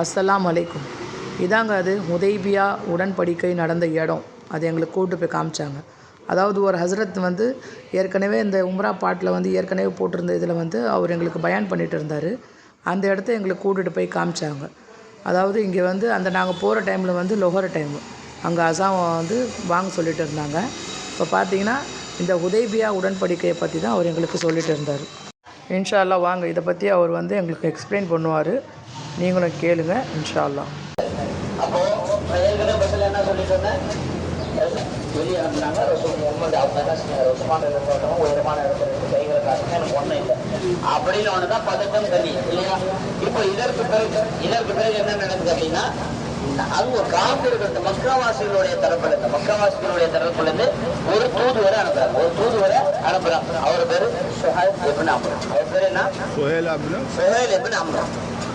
அஸ்ஸலாம் அலைக்கும். இதாங்க அது உதைபியா உடன்படிக்கை நடந்த இடம். அது எங்களுக்கு கூட்டு போய் காமிச்சாங்க. அதாவது ஒரு ஹஸ்ரத் வந்து ஏற்கனவே இந்த உம்ரா பாட்டில் வந்து ஏற்கனவே போட்டிருந்த இதில் வந்து அவர் எங்களுக்கு பயன் பண்ணிட்டு இருந்தார். அந்த இடத்த எங்களுக்கு கூட்டிகிட்டு போய் காமிச்சாங்க. அதாவது இங்கே வந்து அந்த நாங்கள் போகிற டைமில் வந்து லொஹர டைமு அங்கே அசாம் வந்து வாங்க சொல்லிட்டு இருந்தாங்க. இப்போ பார்த்தீங்கன்னா இந்த ஹுதைபியா உடன்படிக்கையை பற்றி தான் அவர் எங்களுக்கு சொல்லிட்டு இருந்தார். இன்ஷால்லாம் வாங்க. இதை பற்றி அவர் வந்து எங்களுக்கு எக்ஸ்பிளைன் பண்ணுவார். நீங்களும் கேளுங்க இன்ஷால்லா வெளியே அனுப்புனாங்க ரசூல் முகமது அவங்க என்ன செஞ்சாங்க ரசுமான இருக்கட்டும் உயரமான இடத்துல கைகளை காட்டுங்க எனக்கு ஒன்றும் இல்லை அப்படின்னு ஒன்று தான் பதக்கம் கல்வி இல்லையா இப்போ இதற்கு பிறகு இதற்கு பிறகு என்ன நடக்குது அப்படின்னா அது ஒரு காப்பிற்கு இந்த மக்காவாசிகளுடைய தரப்புல இந்த மக்காவாசிகளுடைய தரப்புல இருந்து ஒரு தூதுவரை அனுப்புறாங்க ஒரு தூதுவரை அனுப்புறாங்க அவர் பேரு சுஹேல் எப்படி அம்ரம் அவர் பேரு என்ன சுஹேல் அப்படின்னு சுஹேல் எப்படி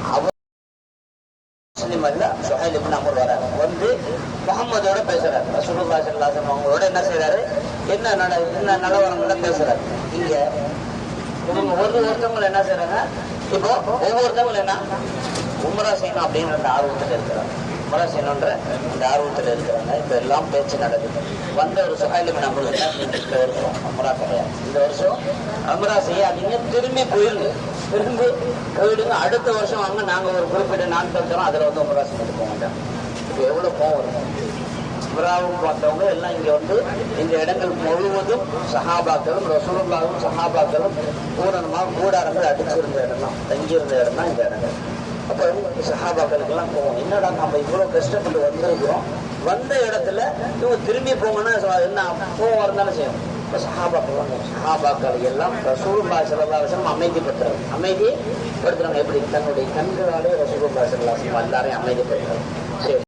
அவர் முஸ்லீம் அல்ல சுஹைல் இப்னு அமர் வராங்க வந்து முகம்மதோட பேசுறாரு. ரசூலுல்லாஹி ஸல்லல்லாஹு அலைஹி அவங்களோட என்ன செய்றாரு? என்ன நட என்ன நிலவரங்கள பேசுறாரு? இங்க இவங்க ஒரு ஒருத்தவங்க என்ன செய்யறாங்க இப்போ ஒவ்வொருத்தவங்க என்ன? உமரா செய்யணும் அப்படின்ற அந்த ஆர்வத்தில் இருக்கிறாங்க. உமரா செய்யணுன்ற அந்த ஆர்வத்தில் இருக்கிறாங்க. இப்போ எல்லாம் பேச்சு நடக்குது. வந்த ஒரு சுஹைல் இப்னு என்ன இந்த வருஷம் அமரா கிடையாது. இந்த வருஷம் உம்ரா செய்யாதீங்க. திரும்பி போயிருங்க திரும்பி போயிடுங்க அடுத்த வருஷம் வாங்க நாங்க ஒரு குறிப்பிட்ட நாட்கள் தரோம் அதுல வந்து உங்கள் செஞ்சுட்டு போக மாட்டோம். இப்போ எவ்வளவு கோவம் இருக்கும் பார்த்தவங்க எல்லாம் இங்க வந்து இந்த இடங்கள் முழுவதும் சஹாபாக்களும் ரசூலுல்லாவும் சஹாபாக்களும் பூரணமாக கூடாரங்கள் அடிச்சிருந்த இடம் தான் தங்கியிருந்த இடம் தான் இந்த இடங்கள். அப்போ சஹாபாக்களுக்கெல்லாம் போவோம் என்னடா நம்ம இவ்வளவு கஷ்டப்பட்டு வந்திருக்கிறோம்? வந்த இடத்துல இவங்க திரும்பி போங்கன்னா என்ன கோவம் இருந்தாலும் செய்யும் இப்போ சஹாபாக்கள் சஹாபாக்கள் எல்லாம் ரசூலுல்லா ஸல்லல்லாஹு அலைஹி வஸல்லம் அமைதிப்படுத்துறாங்க. அமைதி படுத்துறாங்க. எப்படி? தன்னுடைய கண்களாலே ரசூலுல்லா ஸல்லல்லாஹு அலைஹி வஸல்லம் எல்லாரையும் அமைதிப்படுத்துறாங்க. சரி.